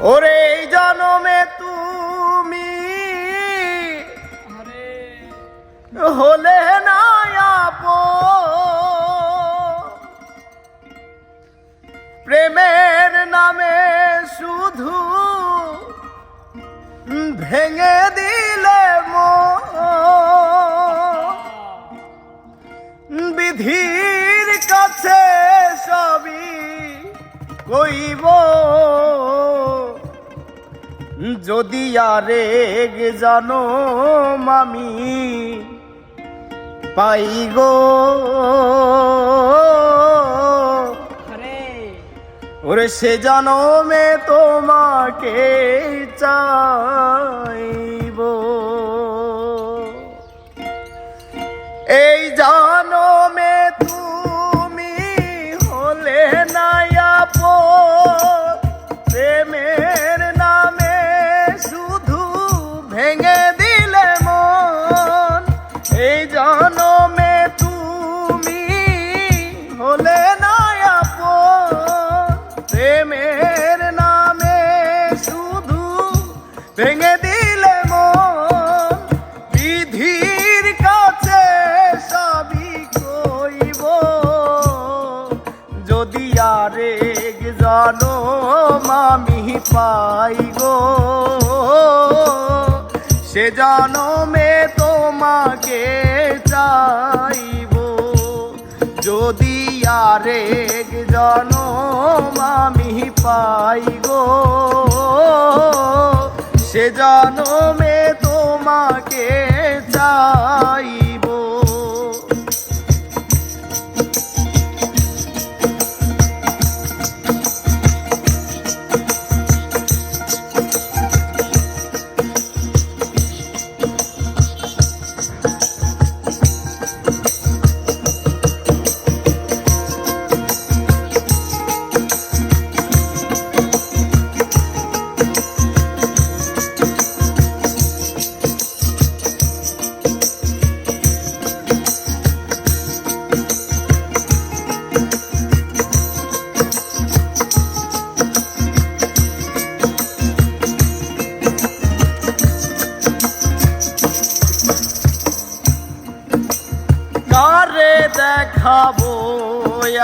ওরে এই জনমে তুমি হলে না। প্রেমের নামে শুধু ভেঙে দিলে মন। বিধির কাছে সবই কইব। যদি আরে জানো মামি পাই গো। ওরে সে জানো মে তোমাকে চাইব। জানো মামি পাই গো। সে জনমে তোমাকে চাইব। যদি আরেক জনম আমি পাই গো, সে জনমে তোমাকে চাইব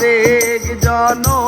আরেক জনম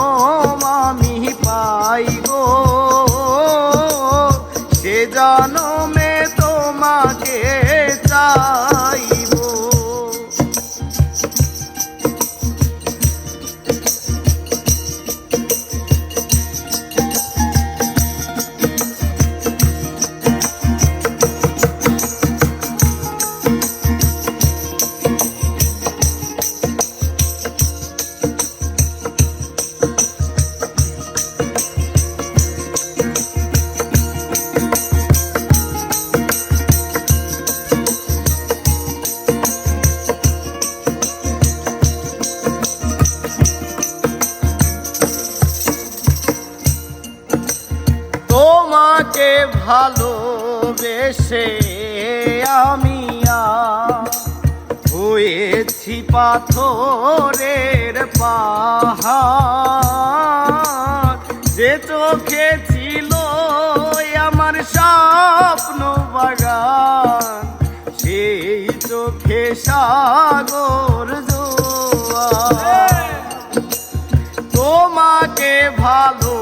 তোমাকে ভালোবেসে আমি হয়েছি পাথরের পাহাড়। চোখে ছিল আমার স্বপ্ন বাগান, সেই চোখে সাগর জোয়ার। তোমাকে ভালোবেসে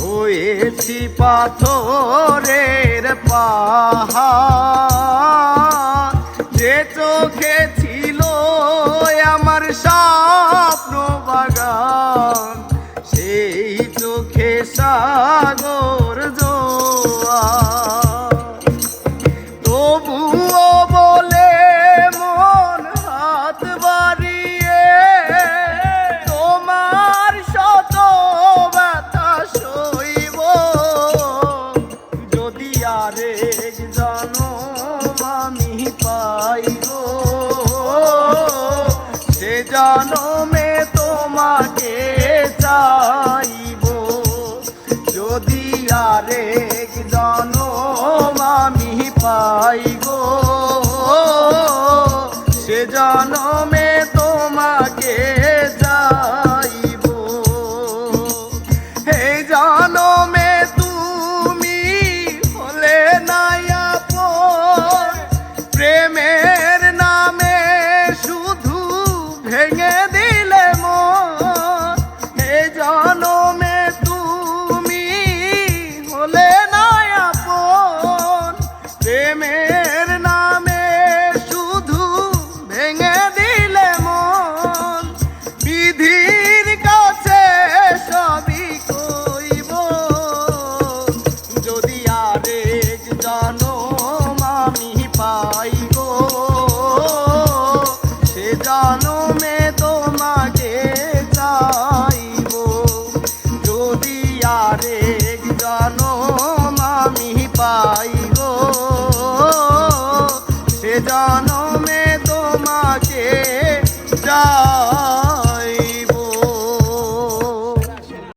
হয়েছি পাথরের পাহা যে চোখে পাই প্রেমের নামে শুধু ভেঙে দিলে মন। বিধির কাছে সবই কইব। যদি আরেক জনম আমি পাই গো, সে জনমে তোমাকে চাইব। যদি আরেক জনম